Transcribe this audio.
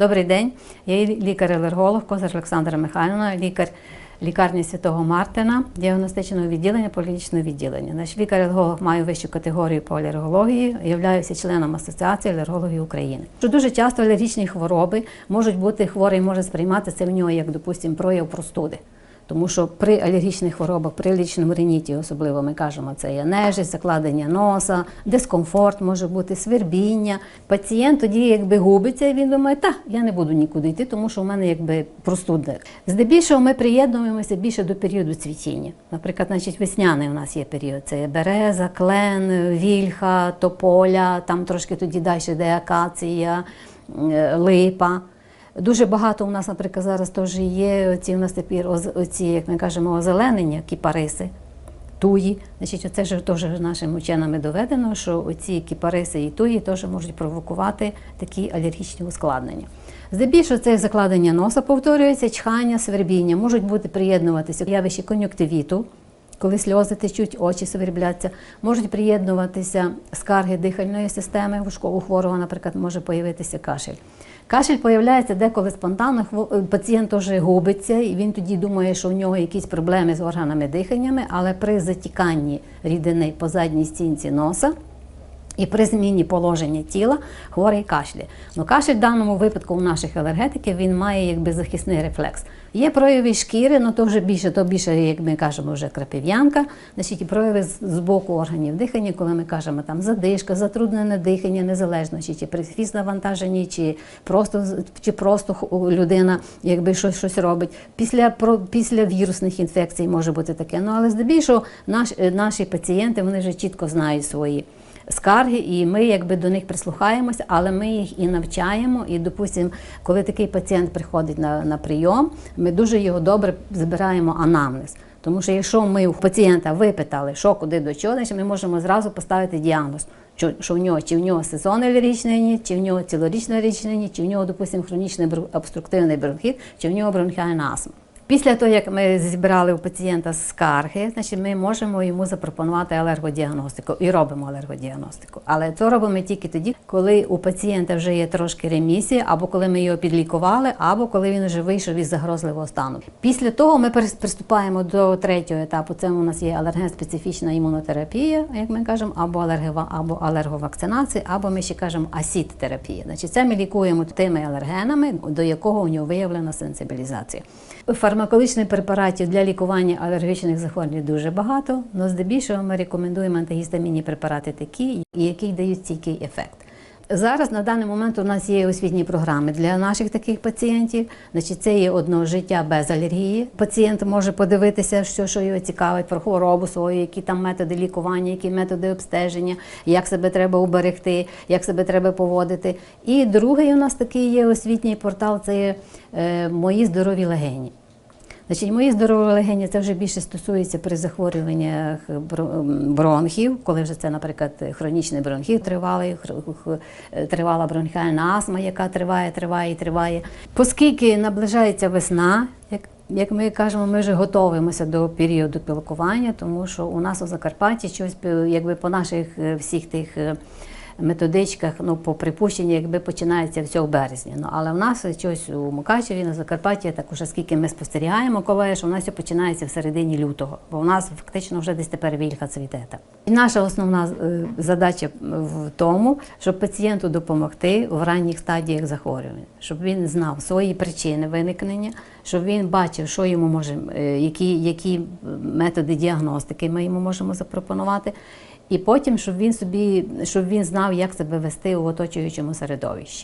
Добрий день. Я лікар-алерголог Козар Олександра Михайловна, лікар лікарні Святого Мартина, діагностичного відділення, політичного відділення. Наш лікар-алерголог має вищу категорію по алергології, являюся членом Асоціації алергологів України. Що дуже часто алергічні хвороби можуть бути хворий, може сприймати це в нього як, допустимо, прояв простуди. Тому що при алергічних хворобах, при лічному реніті, особливо ми кажемо, це є нежить, закладення носа, дискомфорт може бути, свербіння. Пацієнт тоді якби губиться, і він думає, та я не буду нікуди йти, тому що в мене якби простуда. Здебільшого ми приєднуємося більше до періоду цвітіння. Наприклад, значить, весняний у нас є період. Це є береза, клен, вільха, тополя, там трошки тоді далі йде акація, е, липа. Дуже багато у нас, наприклад, зараз теж є ці у нас тепер оці, як ми кажемо, озеленення, кіпариси, туї. Значить, оце ж теж нашими ученими доведено, що оці кіпариси і туї теж можуть провокувати такі алергічні ускладнення. Здебільшого це закладення носа повторюється, чхання, свербіння, можуть бути приєднуватися явищі кон'юктивіту, коли сльози течуть, очі свербляться, можуть приєднуватися скарги дихальної системи. У хворого, наприклад, може появитися кашель. Кашель появляється деколи спонтанно, е, пацієнт вже губиться, і він тоді думає, що у нього якісь проблеми з органами диханнями, але при затіканні рідини по задній стінці носа і при зміні положення тіла хворий кашляє. Ну, кашель в даному випадку у наших алергетиків він має якби захисний рефлекс. Є прояви шкіри, ну то вже більше, то більше, як ми кажемо, вже крапив'янка. Значить, прояви з, боку органів дихання, коли ми кажемо там задишка, затруднене дихання, незалежно чи, чи при навантаженні, чи просто чи просто людина якби щось, щось робить. Після про після вірусних інфекцій може бути таке. Ну але здебільшого наш, е, наші пацієнти вони вже чітко знають свої скарги, і ми якби до них прислухаємося, але ми їх і навчаємо. І, допустимо, коли такий пацієнт приходить на, на прийом, ми дуже його добре збираємо анамнез. Тому що якщо ми у пацієнта випитали, що куди до чого, значить ми можемо зразу поставити діагноз. Що, в нього, чи в нього сезонний алергічний чи в нього цілорічний алергічний чи в нього, допустимо, хронічний обструктивний бронхіт, чи в нього бронхіальна астма. Після того, як ми зібрали у пацієнта скарги, значить ми можемо йому запропонувати алергодіагностику і робимо алергодіагностику. Але це робимо тільки тоді, коли у пацієнта вже є трошки ремісія, або коли ми його підлікували, або коли він вже вийшов із загрозливого стану. Після того ми приступаємо до третього етапу. Це у нас є алерген-специфічна імунотерапія, як ми кажемо, або алергова, або алерговакцинація, або ми ще кажемо асід-терапія. Значить, це ми лікуємо тими алергенами, до якого у нього виявлена сенсибілізація. Фармакологічних препаратів для лікування алергічних захворювань дуже багато, але здебільшого ми рекомендуємо антигістамінні препарати такі, які дають стійкий ефект. Зараз на даний момент у нас є освітні програми для наших таких пацієнтів. Значить, це є одно життя без алергії. Пацієнт може подивитися, що, що його цікавить про хворобу свою, які там методи лікування, які методи обстеження, як себе треба уберегти, як себе треба поводити. І другий у нас такий є освітній портал це є е, мої здорові легені. Значить, мої здорові легені це вже більше стосується при захворюваннях бронхів, коли вже це, наприклад, хронічний бронхіт тривалий, х- тривала бронхіальна астма, яка триває, триває і триває. Оскільки наближається весна, як, як ми кажемо, ми вже готуємося до періоду пілкування, тому що у нас у Закарпатті щось якби по наших е, всіх тих. Методичках, ну, по припущенню, якби починається все в березні. Ну, але в нас щось у Мукачеві, на Закарпатті, так уже скільки ми спостерігаємо, коли що в нас все починається в середині лютого, бо в нас фактично вже десь тепер вільха цвіте. І наша основна е, задача в тому, щоб пацієнту допомогти в ранніх стадіях захворювання, щоб він знав свої причини виникнення, щоб він бачив, що йому може, е, які, які методи діагностики ми йому можемо запропонувати. І потім, щоб він собі, щоб він знав, як себе вести у оточуючому середовищі.